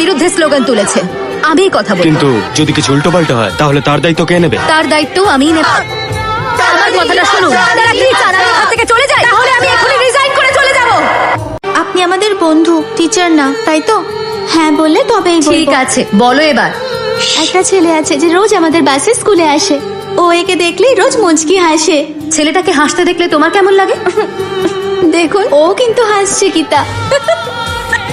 বিরুদ্ধে স্লোগান তুলেছে। আমি কথা বলব কিন্তু যদি কিছু উল্টো পাল্টা হয় তাহলে তার দায়িত্ব কে নেবে? তার দায়িত্ব আমি নেব। আমার কথাটা শুনুন। আপনারা কি চান আমি এখান থেকে চলে যাই তাহলে আমি এখনই রিজাইন করে চলে যাব। আপনি আমাদের বন্ধু টিচার না তাই তো? হ্যাঁ বললে তবেই বলব। ঠিক আছে বলো এবার। একটা ছেলে আছে যে রোজ আমাদের বাসে স্কুলে আসে। ও একে দেখলেই রোজ মুচকি হাসে। ছেলেটাকে হাসতে দেখলে তোমার কেমন লাগে? দেখুন ও কিন্তু হাসছে গীতা।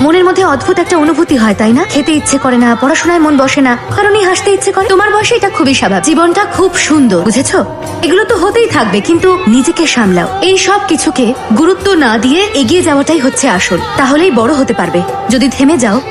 মনের মধ্যে অদ্ভুত একটা অনুভূতি হয়, তাই না? খেতে ইচ্ছে করে না, পড়াশোনায় মন বসে না কারণই হাসতে ইচ্ছে করে। তোমার বয়সে এটা খুবই স্বাভাবিক। জীবনটা খুব সুন্দর, বুঝেছ? এগুলো তো হতেই থাকবে, কিন্তু নিজেকে সামলাও। এই সব কিছুকে গুরুত্ব না দিয়ে এগিয়ে যাওয়াটাই হচ্ছে আসল। তাহলেই বড় হতে পারবে। যদি থেমে যাও।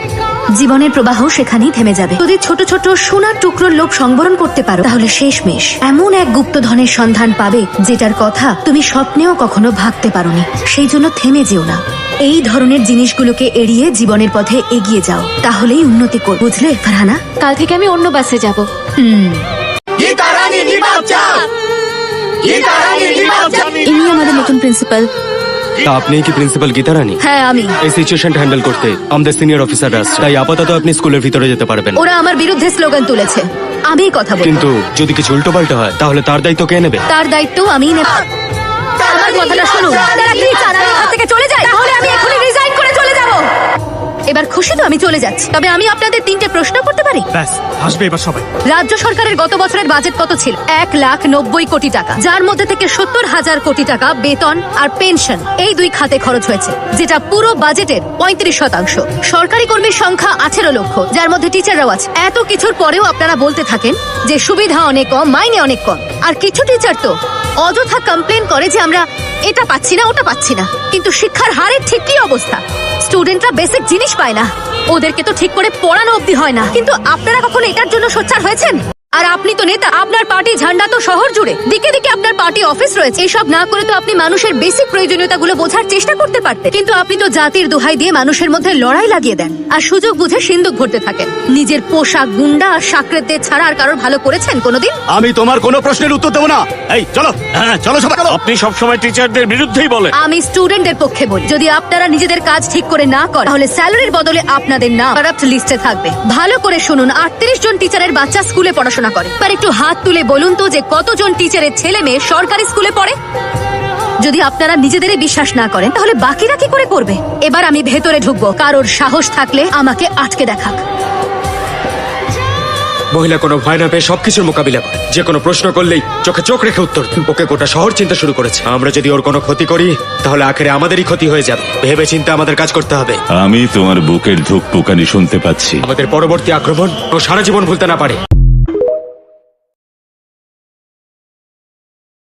জীবনের প্রবাহ সেখানেই থেমে যাবে। যদি ছোট ছোট সোনার টুকরোর লোভ সংবরণ করতে পারো তাহলে শেষমেশ এমন এক গুপ্তধনের সন্ধান পাবে যেটার কথা তুমি স্বপ্নেও কখনো ভাবতে পারোনি। সেই জন্য থেমে যেও না। এই ধরনের জিনিসগুলোকে এড়িয়ে জীবনের পথে এগিয়ে যাও। তাহলেই উন্নতি কর বুঝলে ফারহানা? কাল থেকে আমি অন্য বাসে যাব। হুম। ইনি আমাদের নতুন প্রিন্সিপাল। তা আপনি কি প্রিন্সিপাল গীতা রানী হ্যাঁ আমি। এই সিচুয়েশনটা হ্যান্ডেল করতে আমাদের সিনিয়র অফিসার আসছে। তাই আপাতত আপনি স্কুলের ভিতরে যেতে পারবেন। ওরা আমার বিরুদ্ধে স্লোগান তুলেছে। আমি কথা বলব। কিন্তু যদি কিছু উল্টো পাল্টা হয় তাহলে তার দায়িত্ব কে নেবে? তার দায়িত্ব আমি নেব। আমার কথাটা শুনুন। তারা কি চান আমি থেকে চলে যায়। তাহলে আমি এখনি রিজাইন এবার খুশি তো আমি চলে যাচ্ছি। তবে আমি আপনাদের তিনটে প্রশ্ন করতে পারি? ব্যাস আসবে এবার সবাই। রাজ্য সরকারের গত বছরের বাজেট কত ছিল? এক লাখ নব্বই কোটি টাকা। যার মধ্যে থেকে সত্তর হাজার কোটি টাকা বেতন আর পেনশন এই দুই খাতে খরচ হয়েছে যেটা পুরো বাজেটের পঁয়ত্রিশ শতাংশ। সরকারি কর্মীর সংখ্যা আঠেরো লক্ষ যার মধ্যে টিচাররাও আছে। এত কিছুর পরেও আপনারা বলতে থাকেন যে সুবিধা অনেক কম মাইনে অনেক কম। আর কিছু টিচার তো অযথা কমপ্লেন করে যে আমরা এটা পাচ্ছি না ওটা পাচ্ছি না। কিন্তু শিক্ষার হারের ঠিক কি অবস্থা? স্টুডেন্টরা বেসিক জিনিস পায় না। ওদেরকে তো ঠিক করে পড়ানো অবধি হয় না। কিন্তু আপনারা কখনো এটার জন্য সোচ্চার হয়েছেন? আর আপনি তো নেতা আপনার পার্টি ঝান্ডা তো শহর জুড়ে। দিকে দিকে আপনার পার্টি অফিস রয়েছে। এসব না করে তো আপনি মানুষের বেসিক প্রয়োজনীয়তাগুলো বোঝার চেষ্টা করতে পারতেন। কিন্তু আপনি তো জাতির দোহাই দিয়ে মানুষের মধ্যে লড়াই লাগিয়ে দেন। আর সুযোগ বুঝে সিন্দুক ভরতে থাকেন। নিজের পোশাক গুন্ডা আর সাকরেতদের ছাড়া আর কারোর ভালো করেছেন কোনোদিন? আমি তোমার কোনো প্রশ্নের উত্তর দেবো না। এই চলো। হ্যাঁ চলো সবাই। চলো। আপনি সবসময় টিচারদের বিরুদ্ধেই বলেন। আমি স্টুডেন্টদের পক্ষে বলি। যদি আপনারা নিজেদের কাজ ঠিক করে না করেন তাহলে স্যালারির বদলে আপনাদের নাম কারাপ্ট লিস্টে থাকবে। ভালো করে শুনুন আটত্রিশ জন টিচারের বাচ্চা স্কুলে পড়াশোনা করে। এবার একটু হাত তুলে বলুন তো যে কতজন টিচারের ছেলে মেয়ে সরকারি স্কুলে পড়ে? যদি আপনারা নিজেদেরই বিশ্বাস না করেন তাহলে বাকিরা কি করে করবে এবার আমি ভেতরে ঢুকবো। কারোর সাহস থাকলে আমাকে আটকে দেখাক। মহিলা কোনো ভয় না পেয়ে সবকিছুর মোকাবিলা করে। যে কোনো প্রশ্ন করলেই চোখে চোখ রেখে উত্তর দেয়। ওকে গোটা শহর চিন্তা শুরু করেছে। আমরা যদি ওর কোনো ক্ষতি করি তাহলে আখেরে আমাদেরই ক্ষতি হয়ে যাবে। ভেবে চিন্তে আমাদের কাজ করতে হবে। আমি তোমার বুকের ধুকপুকানি শুনতে পাচ্ছি। আমাদের পরবর্তী আক্রমণ ও সারা জীবন ভুলতে না পারে।